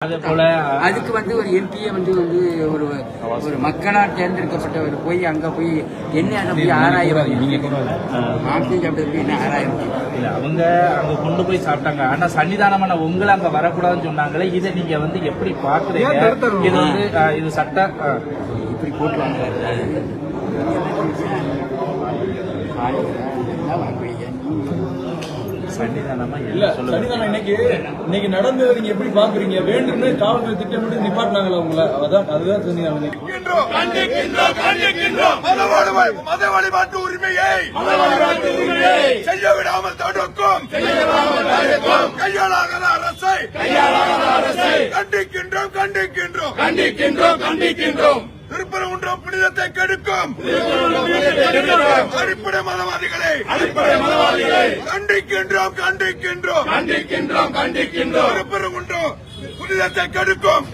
அதே போல அதுக்கு வந்து ஒரு எம்பியை வந்து வந்து ஒரு ஒரு மக்களால் தேர்ந்தெடுக்கப்பட்டவர் போய் அங்க போய் என்ன அதை போய் ஆராயம் மாம்சம் சாப்பிட்டது போய் என்ன ஆராயம் இல்ல அவங்க அங்க கொண்டு போய் சாப்பிட்டாங்க. ஆனா சன்னிதானமான உங்களை அங்க வரக்கூடாதுன்னு சொன்னாங்களே இதை நீங்க வந்து எப்படி பாக்குறீங்க? இது வந்து இது சட்ட இப்படி போட்டு சன்னிதானமா இல்ல இன்னைக்கு இன்னைக்கு நடந்ததை நீங்க எப்படி பாக்குறீங்க வேண்டும்னு காவல்துறை திட்டமிட்டு நிப்பாட்டினாங்களா உங்களை? அதான் அதுதான் வழி- மத வழிபாட்டு உரிமையை செய்ய விடாமல் தடுக்கும். கையாளாகாத அரசை கண்டிக்கின்றோம் கண்டிக்கின்றோம். கண்டிக்கின்றோம் கண்டிக்கின்றோம். திருப்பரங்குன்றம் புனிதத்தை கெடுக்கும். அடிப்படை மதவாதிகளை அடிப்படை மதவாதிகளை கண்டிக்கின்றோம் கண்டிக்கின்றோம். கண்டிக்கின்றோம் கண்டிக்கின்றோம். திருப்பரங்குன்றம் புனிதத்தை கெடுக்கும்.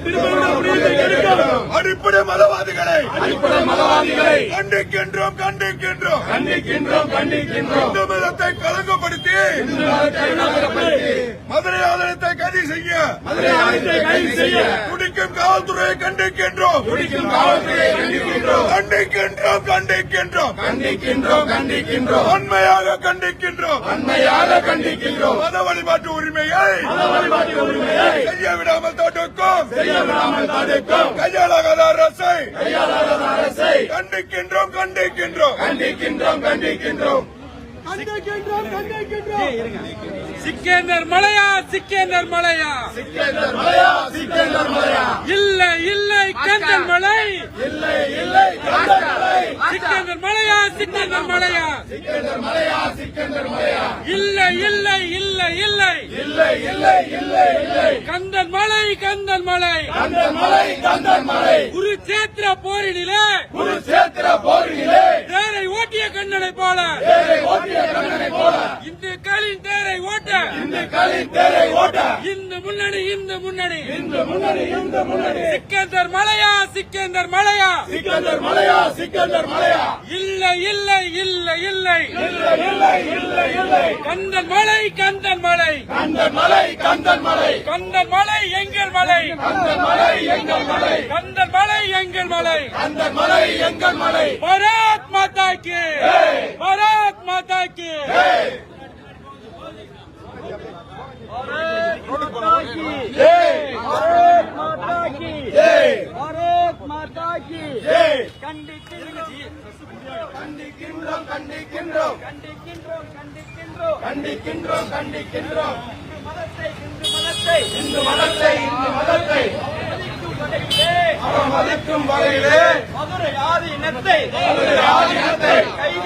அடிப்படை மதவாதிகளை அடிப்படை மதவாதிகளை கண்டிக்கின்றோம் கண்டிக்கின்றோம். கண்டிக்கின்றோம் கண்டிக்கின்றோம். இந்து மதத்தை கலங்கப்படுத்தி மதுரை ஆலயத்தை கைது செய்ய. மதுரை ஆலயத்தை கைது செய்ய. துடிக்கும் காவல்துறையை கண்டிக்கின்றோம். துடிக்கும் காவல்துறையை கண்டிக்கின்றோம். கண்டிக்கின்றோம் கண்டிக்கின்றோம். கண்டிக்கின்றோம் கண்டிக்கின்றோம். உண்மையாக கண்டிக்கின்றோம். உண்மையாக கண்டிக்கின்றோம். மத வழிபாட்டு உரிமையை மத வழிபாட்டு உரிமையை செய்ய விடாமல் தடுக்கும். செய்ய விடாமல் தடுக்கும். கையாளாகாத அரசை கையாளாகாத அரசை கண்டிக்கின்றோம் கண்டிக்கின்றோம். கண்டிக்கின்றோம் கண்டிக்கின்றோம். சிக்கேந்தர் மலையா சிக்கேந்தர் மலையா? சிக்கந்தர் மலையா சிக்கந்தர் மலையா இல்லை இல்லை கந்தல் மலை. இல்லை இல்லை கந்தர் சிக்கேந்தர் மலையா சிக்கேந்தர் மலையா? சிக்கந்தர் மலையா சிக்கந்தர் மலையா இல்லை இல்லை இல்லை இல்லை. இல்லை இல்லை இல்லை இல்லை கந்தன் மலை கந்தன் மலை. கந்தர் மலை கந்தர் மலை குருச்சேத்திர போரினிலே குருச்சேத்திர போரிலே தேரை ஓட்டிய கண்ணனை போல. தேரை ஓட்டிய கண்ணனை போல இந்துக்களின் தேரை ஓட்ட இந்த களின் தேரை ஓட்ட. இந்து முன்னணி இந்து முன்னணி. இந்த முன்னணி இந்த முன்னணி. சிக்கேந்தர் மலையா சிக்கேந்தர் மலையா. சிக்கந்தர் மலையா சிக்கந்தர் மலையா. இல்லை இல்லை இல்லை இல்லை. இல்லை இல்லை இல்லை இல்லை. கந்தன் மலை கந்தன் மலை. கந்தர் மலை கந்தர் மலை. கந்தன் மலை எங்கள் மலை. கந்தர் மலை எங்கள் மலை. கந்தன் மலை எங்கள் மலை. கந்தர் மலை எங்கள் மலை. பாரத் மாதா கி பாரத் மாதா கி கண்டிக்கின்றோம் கண்டிக்கின்றோம் கண்டிக்கின்றோம். கண்டிக்கின்றோம் இந்து மதத்தை இந்து மதத்தை அவன் மதிக்கும் வகையிலே மதுரை ஆதி மதத்தை மதுரை ஆதீனத்தை கைது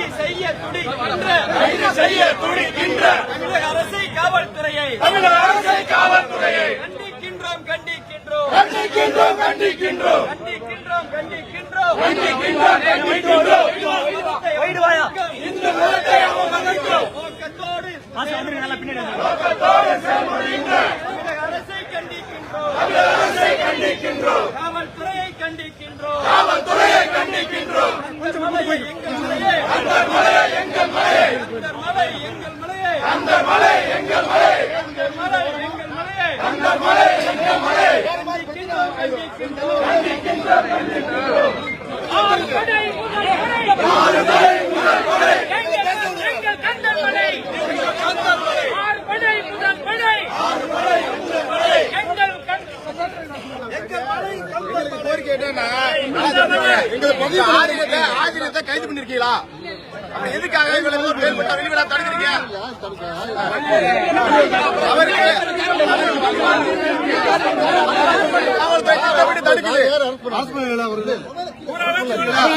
போய் ஆதீனத்தை ஆதீனத்தை கைது பண்ணிருக்கீங்களா? எதுக்காக இவங்களை தடுக்கிறீங்க அவருக்கு காவல்துறை தடுக்குது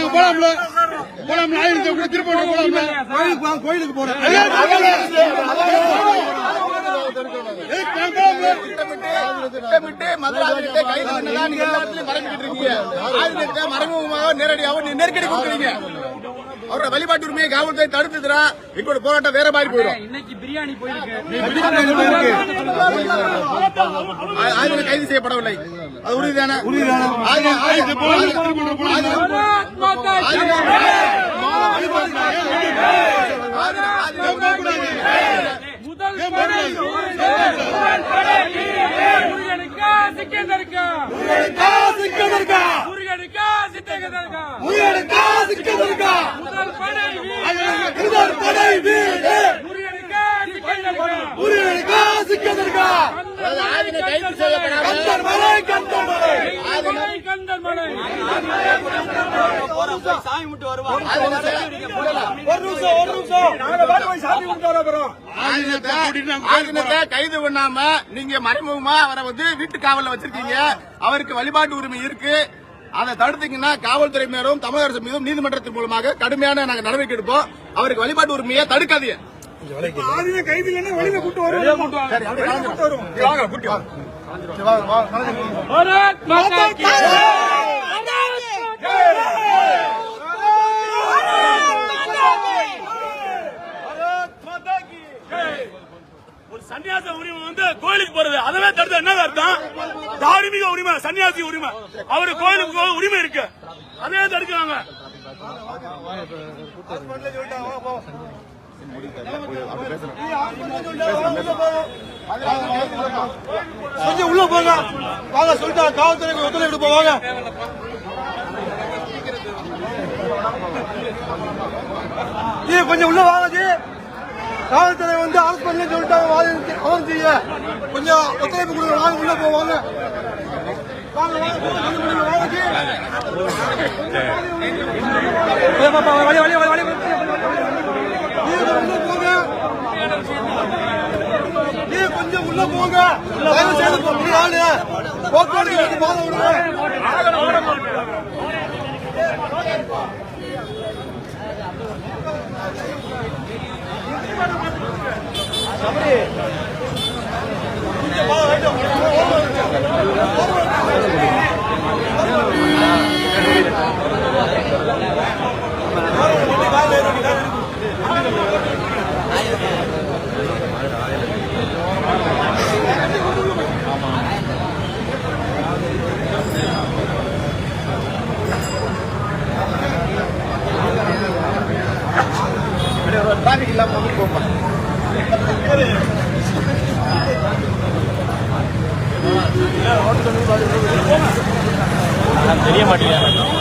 போலாம்ல போலாம்ல ஆயிரத்தி கூட போலாம்ல கோயிலுக்கு போறேன் திட்டமிட்டு மதுரை கைது பண்ணதா நீங்க மறைஞ்சிட்டு இருக்கீங்க ஆதீனத்தை மறைமுகமாக நேரடியாக நீ நெருக்கடி கொடுக்குறீங்க அவரோட வழிபாட்டு உரிமையை காவல்துறை தடுத்துதுன்னா எங்களோட போராட்டம் வேற மாதிரி போயிடும் இன்னைக்கு பிரியாணி போயிருக்கு கைது செய்யப்படவில்லை அது உறுதிதானே ஆதீனம் ஆதீனம் ஆதீனம் பாரத் மாதா கி ஆதீனம் ஆதீனம் முதல் படை முதல் படை முருகனுக்கா சிக்கந்தருக்கா சிக்கதற்கா முருகனுக்கா சித்தகதருக்கா முயலுக்கா சிக்கதற்கா முதல் ஆதினத்தை கைது பண்ணாம நீங்க மறைமுகமா அவரை வந்து வீட்டு காவல்ல வச்சிருக்கீங்க. அவருக்கு வழிபாட்டு உரிமை இருக்கு. அதை தடுத்தீங்கன்னா காவல்துறை மீதும் தமிழக அரசு மீதும் நீதிமன்றத்தின் மூலமாக கடுமையான நாங்க நடவடிக்கை எடுப்போம். அவருக்கு வழிபாட்டு உரிமையை தடுக்காதீங்க. ஆதின கைது இல்லைன்னா வெளியில கூட்டு வருவோம் வெளியில கூட்டு வருவோம். வாங்க கூட்டி வாங்க பாரத் மாதா கி ஒரு சன்னியாச உரிமை வந்து கோயிலுக்கு போறது. அதவே தடுத்த என்ன அர்த்தம்? தார்மீக உரிமை சன்னியாசி உரிமை. அவரு கோயிலுக்கு போக உரிமை இருக்கு. அதே தடுக்கிறாங்க. கொஞ்சம் உள்ள போங்க. வாங்க சொல்லிட்டா காவல்துறைக்கு ஒத்துழைப்பு போவாங்க ஜி கொஞ்சம் உள்ள வாங்க ஜி. காவல்துறை வந்து அரசு பண்ணி சொல்லிட்டாங்க வாங்க அவன் செய்ய. கொஞ்சம் ஒத்துழைப்பு கொடுங்க வாங்க உள்ள போவாங்க கொஞ்சம் உள்ள போங்க. போக்குவரத்து பாதை விடுங்க. 頑張れ。தெரிய மாட்டேங்குது.